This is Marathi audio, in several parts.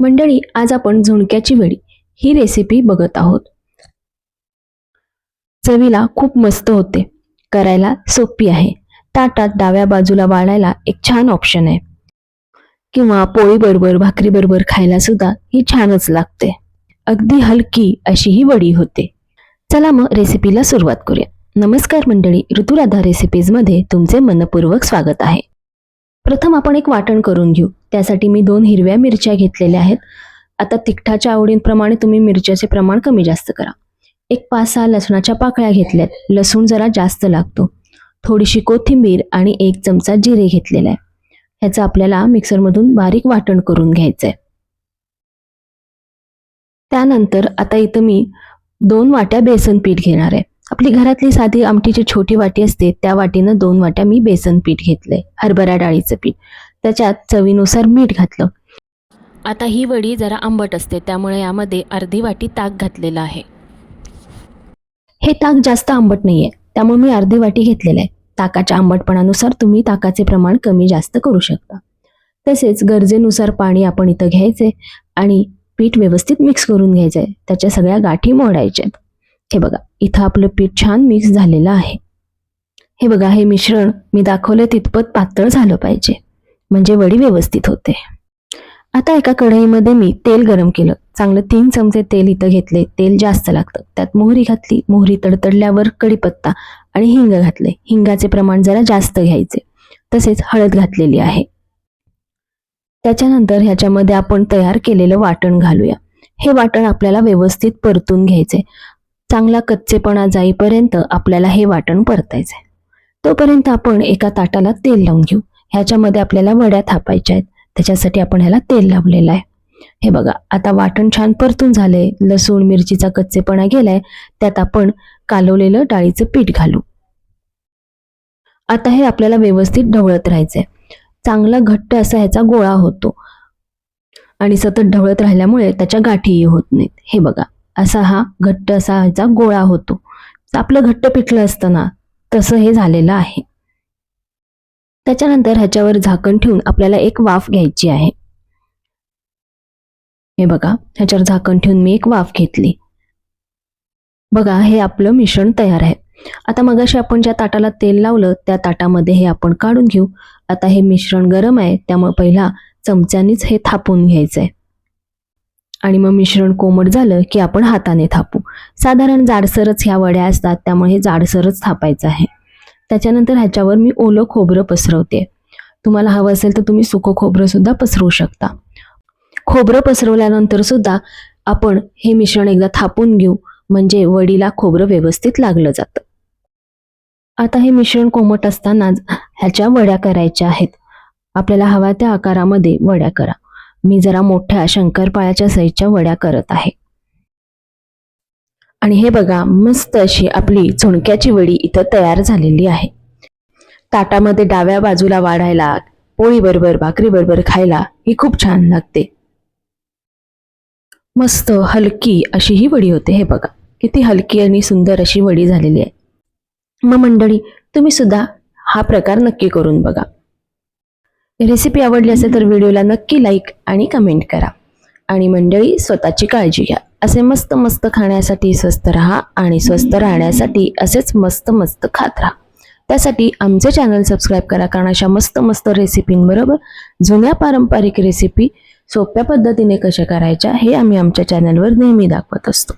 मंडळी आज आपण झुणक्याची वडी ही रेसिपी बघत आहोत. चवीला खूप मस्त होते. करायला सोपी आहे. ताटात डाव्या बाजूला वाळायला एक छान ऑप्शन आहे. किंवा पोळी बरोबर भाकरी बरोबर खायला सुद्धा ही छानच लागते. अगदी हलकी अशी ही वडी होते. चला मग रेसिपीला सुरुवात करूया. नमस्कार मंडळी ऋतुराधा रेसिपीजमध्ये तुमचे मनपूर्वक स्वागत आहे. प्रथम आपण एक वाटण करून घेऊ. त्यासाठी मी दोन हिरव्या मिरच्या घेतलेल्या आहेत. आता तिखटाच्या आवडींप्रमाणे तुम्ही मिरच्याचे प्रमाण कमी जास्त करा. एक पाच सहा लसणाच्या पाकळ्या घेतल्यात. लसूण जरा जास्त लागतो. थोडीशी कोथिंबीर आणि एक चमचा जिरे घेतलेला आहे. ह्याचं आपल्याला मिक्सरमधून बारीक वाटण करून घ्यायचं आहे त्यानंतर आता इथं मी दोन वाट्या बेसन पीठ घेणार आहे. आपली घरातली साधी आमटीची छोटी वाटी असते त्या वाटीनं दोन वाट्या मी बेसन पीठ घेतलंय हरभरा डाळीचं पीठ. त्याच्यात चवीनुसार मीठ घातलं. आता ही वडी जरा आंबट असते त्यामुळे यामध्ये अर्धी वाटी ताक घातलेलं आहे. हे ताक जास्त आंबट नाही आहे त्यामुळे मी अर्धी वाटी घेतलेलं आहे. ताकाच्या आंबटपणानुसार तुम्ही ताकाचे प्रमाण कमी जास्त करू शकता. तसेच गरजेनुसार पाणी आपण इथं घ्यायचे आणि पीठ व्यवस्थित मिक्स करून घ्यायचं आहे त्याच्या सगळ्या गाठी मोडायच्या आहेत हे बघा इथं आपलं पीठ छान मिक्स झालेलं आहे. हे बघा हे मिश्रण मी दाखवलं तितपत पातळ झालं पाहिजे म्हणजे वडी व्यवस्थित होते. आता एका कढईमध्ये मी तेल गरम केलं. चांगलं तीन चमचे तेल इथं घेतले. तेल जास्त लागतं. त्यात मोहरी घातली. मोहरी तडतडल्यावर कढीपत्ता आणि हिंग घातले. हिंगाचे प्रमाण जरा जास्त घ्यायचे. तसेच हळद घातलेली आहे. त्याच्यानंतर ह्याच्यामध्ये आपण तयार केलेलं वाटण घालूया. हे वाटण आपल्याला व्यवस्थित परतून घ्यायचे चांगला कच्चेपणा जाईपर्यंत आपल्याला हे वाटण परतायचं आहे तोपर्यंत आपण एका ताटाला तेल लावून घेऊ. ह्याच्यामध्ये आपल्याला वड्या थापायच्या आहेत. त्याच्यासाठी आपण ह्याला तेल लावलेलं आहे. हे बघा आता वाटण छान परतून झालंय. लसूण मिरचीचा कच्चेपणा गेलाय. त्यात आपण कालवलेलं डाळीचं पीठ घालू. आता हे आपल्याला व्यवस्थित ढवळत राहायचंय. चांगला घट्ट असा ह्याचा गोळा होतो. आणि सतत ढवळत राहिल्यामुळे त्याच्या गाठीही होत नाहीत. हे बघा असा हा घट्ट असा ह्याचा गोळा होतो. आपलं घट्ट पिठलं असतं ना तसं हे झालेलं आहे. त्याच्यानंतर ह्याच्यावर झाकण ठेवून आपल्याला एक वाफ घ्यायची आहे. हे बघा ह्याच्यावर झाकण ठेवून मी एक वाफ घेतली. बघा हे आपलं मिश्रण तयार आहे. आता मगाशी आपण ज्या ताटाला तेल लावलं त्या ताटामध्ये हे आपण काढून घेऊ. आता हे मिश्रण गरम आहे त्यामुळे पहिला चमच्यानीच हे थापून घ्यायचं आहे आणि मग मिश्रण कोमट झालं की आपण हाताने थापू. साधारण जाडसरच ह्या वड्या असतात त्यामुळे हे जाडसरच थापायचं आहे. त्याच्यानंतर ह्याच्यावर मी ओलं खोबरं पसरवते. तुम्हाला हवं असेल तर तुम्ही सुकं खोबरं सुद्धा पसरवू शकता. खोबरं पसरवल्यानंतर सुद्धा आपण हे मिश्रण एकदा थापून घेऊ म्हणजे वडीला खोबरं व्यवस्थित लागलं जातं. आता हे मिश्रण कोमट असतानाच ह्याच्या वड्या करायच्या आहेत. आपल्याला हव्या त्या आकारामध्ये वड्या करा. मी जरा मोठ्या शंकरपाळ्याच्या साईजच्या वड्या करत आहे. आणि हे बघा मस्त अशी आपली झुणक्याची वडी इथं तयार झालेली आहे. ताटामध्ये डाव्या बाजूला वाढायला पोळी बरोबर भाकरी बरोबर खायला ही खूप छान लागते. मस्त हलकी अशी ही वडी होते हे बघा. किती हलकी आणि सुंदर अशी वडी झालेली आहे. मग मंडळी तुम्ही सुद्धा हा प्रकार नक्की करून बघा. रेसिपी आवडली असेल तर व्हिडिओला नक्की लाईक आणि कमेंट करा. आणि मंडळी स्वतःची काळजी घ्या. असे मस्त मस्त खाण्यासाठी स्वस्त राहा आणि स्वस्त राहण्यासाठी असेच मस्त मस्त खात राहा. त्यासाठी आमचे चॅनल सबस्क्राईब करा कारण अशा मस्त मस्त रेसिपींबरोबर जुन्या पारंपरिक रेसिपी सोप्या पद्धतीने कशा करायच्या हे आम्ही आमच्या चॅनलवर नेहमी दाखवत असतो.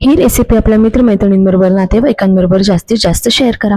ही रेसिपी आपल्या मित्रमैत्रिणींबरोबर नातेवाईकांबरोबर जास्तीत जास्त शेअर करा.